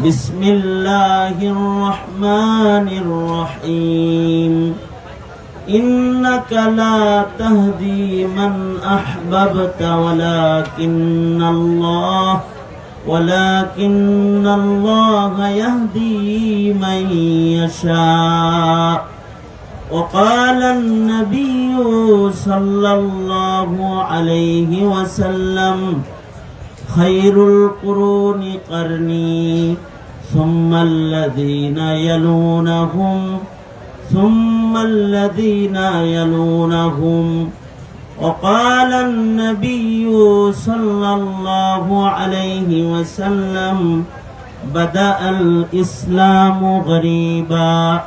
بسم الله الرحمن الرحيم. إنك لا تهدي من أحببت ولكن الله ولكن الله يهدي من يشاء. وقال النبي صلى الله عليه وسلم خير القرون قرني ثم الذين يلونهم ثم الذين يلونهم. وقال النبي صلى الله عليه وسلم بدأ الإسلام غريبا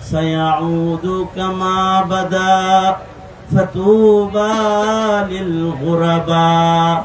سيعود كما بدأ فتوبى للغرباء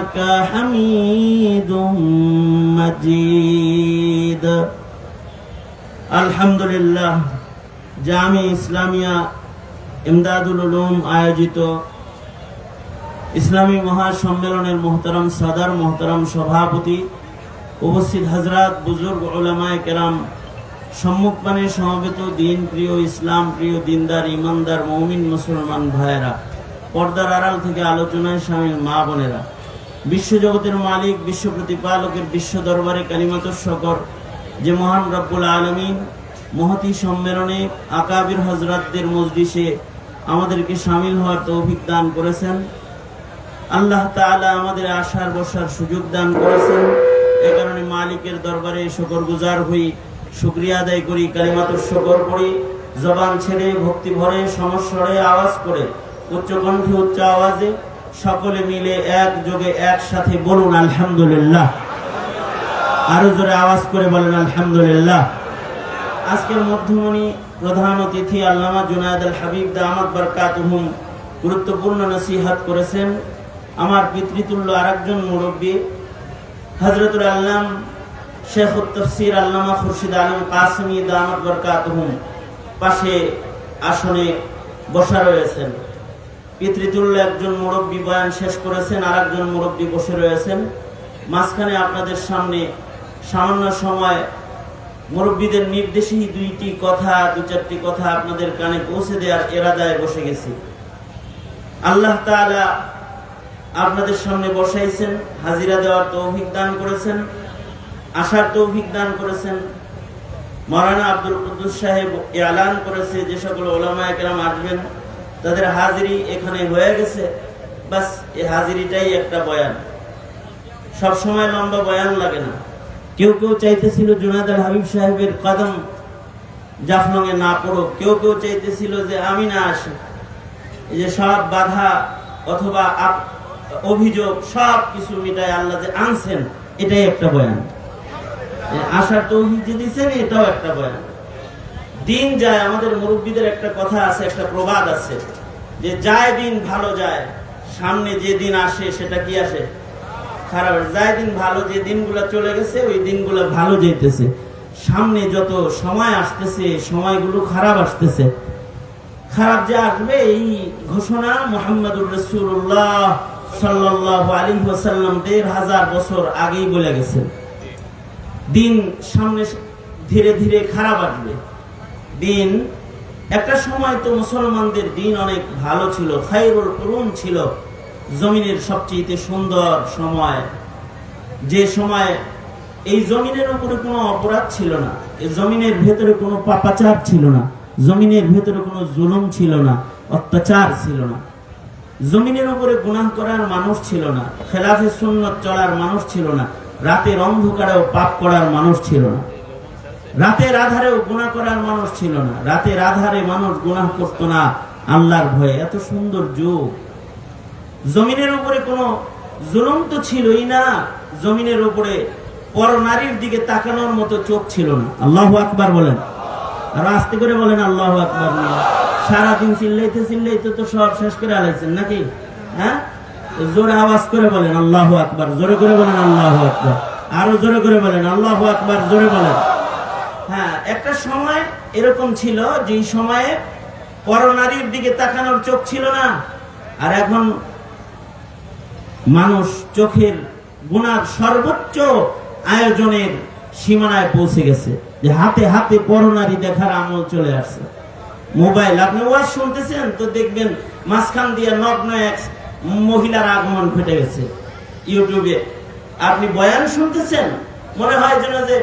إنك حميد مجيد الحمد لله জামি ইসলামিয়া ইমদাদুল উলুম আয়োজিত ইসলামী মহাসম্মেলনের মোহতারাম সাদার মোহতারাম সভাপতি উপস্থিত হাজরাত বুজুর্গ ওলামায় কেরাম সম্মুখপানে সমবেত দিন প্রিয় ইসলাম প্রিয় দিনদার ইমানদার মৌমিন মুসলমান ভাইয়েরা পর্দার আড়াল থেকে আলোচনায় সামিল মা বোনেরা বিশ্বজগতের মালিক, বিশ্ব প্রতিপালকের, বিশ্ব দরবারে কালিমাতর শকর। যে মহান রব্বুল আলমিন মহতি সম্মেলনে আকাবির হজরতদের মজলিসে আমাদেরকে সামিল হওয়ার তৌফিক দান করেছেন। আল্লাহ তাআলা আমাদের আশার বসার সুযোগ দান করেছেন। এ কারণে মালিকের দরবারে শকর গুজার হই। শুক্রিয়া আদায় করি কালিমাতুর শকর পড়ি। জবান ছেড়ে, ভক্তি ভরে, সমস্বরে আওয়াজ করে উচ্চ কণ্ঠে উচ্চ আওয়াজে সকলে মিলে এক যোগে একসাথে বলুন আলহামদুলিল্লাহ। আরও জোরে আওয়াজ করে বলেন আলহামদুলিল্লাহ। আজকের মধ্যমণি প্রধান অতিথি আল্লামা জুনায়দ আল হাবিব দামাত বারকাতুহুম গুরুত্বপূর্ণ নসিহাত করেছেন। আমার পিতৃতুল্য আরেকজন মুরব্বী হজরতুল আল্লাম শেখ তফসির আল্লামা খুরশিদ আলম কাসমি দামাত বারকাতুহুম পাশে আসনে বসা রয়েছেন। পিতৃতুল্য একজন মুরব্বী বয়ান শেষ করেছেন আর একজন মুরব্বী বসে রয়েছেন। মাঝখানে আপনাদের সামনে সামান্য সময় মুরব্বীদের নির্দেশেই দুইটি কথা, দু চারটি কথা আপনাদের কানে পৌঁছে দেওয়ার এরাদায় বসে গেছি। আল্লাহ তাআলা আপনাদের সামনে বসাইছেন, হাজিরা দেওয়ার তৌফিক দান করেছেন, আসার তৌফিক দান করেছেন। মরানা আব্দুল কুদ্দুস সাহেব এলান করেছে, যে সকল ওলামা একরাম আসবেন। তাদের হাজিরি এখানে হয়ে গেছে। বাস, এই হাজিরিটাই একটা বয়ান। সব সময় লম্বা বয়ান লাগে না। কেউ কেউ চাইতেছিল জুনাদ আল হাবিব সাহেবের কদম জাফলংয়ে না পড়ুক। কেউ কেউ চাইতেছিল যে আমি না আসি। এই যে সব বাধা অথবা অভিযোগ সব কিছু মিটায় আল্লাহ যে আনছেন, এটাই একটা বয়ান। আসার তৌহিদ যে দিচ্ছেন এটাও একটা বয়ান। দিন যায়, আমাদের মুরব্বীদের একটা কথা আছে, একটা প্রবাদ আছে, যে যায় দিন ভালো যায়, সামনে যে দিন আসে সেটা কি আসে? খারাপ যায় দিন ভালো যে দিনগুলো চলে গেছে, ওই দিনগুলো ভালো যেতেছে সামনে যত সময় আসতেছে সময়গুলো খারাপ আসতেছে। খারাপ যে আসবে, এই ঘোষণা মোহাম্মদুর রসুল্লাহ সাল্লাহ আলী ওসাল্লাম দেড় হাজার বছর আগেই বলে গেছে। দিন সামনে ধীরে ধীরে খারাপ আসবে। দিন। একটা সময় তো মুসলমানদের দিন অনেক ভালো ছিল খাইরুল করুন ছিল, জমিনের সবচেয়ে সুন্দর সময়। যে সময় এই জমিনের উপরে কোনো অপরাধ ছিল না, এই জমিনের ভেতরে কোনো পাপাচার ছিল না, জমিনের ভেতরে কোনো জুলুম ছিল না, অত্যাচার ছিল না। জমিনের উপরে গুনাহ করার মানুষ ছিল না, খেলাফে সুন্নত চলার মানুষ ছিল না, রাতের অন্ধকারেও পাপ করার মানুষ ছিল না। রাতের আধারেও গুনাহ করার মানুষ ছিল না। রাতের আধারে মানুষ গুনাহ করতো না আল্লাহর ভয়ে। এত সুন্দর যুগ। জমিনের উপরে কোনো জুলুম তো ছিলই না। জমিনের উপরে পর নারীর দিকে তাকানোর মতো চোখ ছিল না। আল্লাহ আকবার বলেন। আর আস্তে করে বলেন, আল্লাহ আকবার সারাদিন চিল্লাইতে চিল্লাইতে তো সব শেষ করে আলাইছেন নাকি? হ্যাঁ? জোরে আওয়াজ করে বলেন, আল্লাহ আকবার। জোরে করে বলেন, আল্লাহ আকবার। আরও জোরে করে বলেন, আল্লাহ আকবার। জোরে বলেন। হ্যাঁ একটা সময় এরকম ছিল যেই সময়ে পরনারীর দিকে তাকানোর চোখ ছিল না, আর এখন মানুষ চোখের গুণার সর্বোচ্চ আয়োজনের সীমানায় পৌঁছে গেছে, যে হাতে হাতে পরনারী দেখার আমল চলে আসছে। মোবাইল, আপনি ওয়াজ শুনতেছেন তো দেখবেন মাঝখান দিয়ে নগ্ন এক মহিলার আগমন ঘটে গেছে। ইউটিউবে আপনি বয়ান শুনতেছেন, মনে হয় যেন যে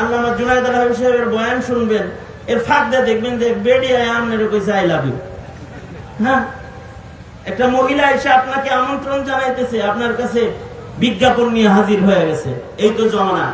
আল্লামা জুনায়দ আল সাহেবের বয়ান শুনবেন। এর ফাঁক দিয়ে দেখবেন যে বেডিয়ায় আমনের কইছে আই লাভ হ্যাঁ? একটা মহিলা এসে আপনাকে আমন্ত্রণ জানাইতেছে, আপনার কাছে বিজ্ঞাপন নিয়ে হাজির হয়ে গেছে। এই তো জমানা।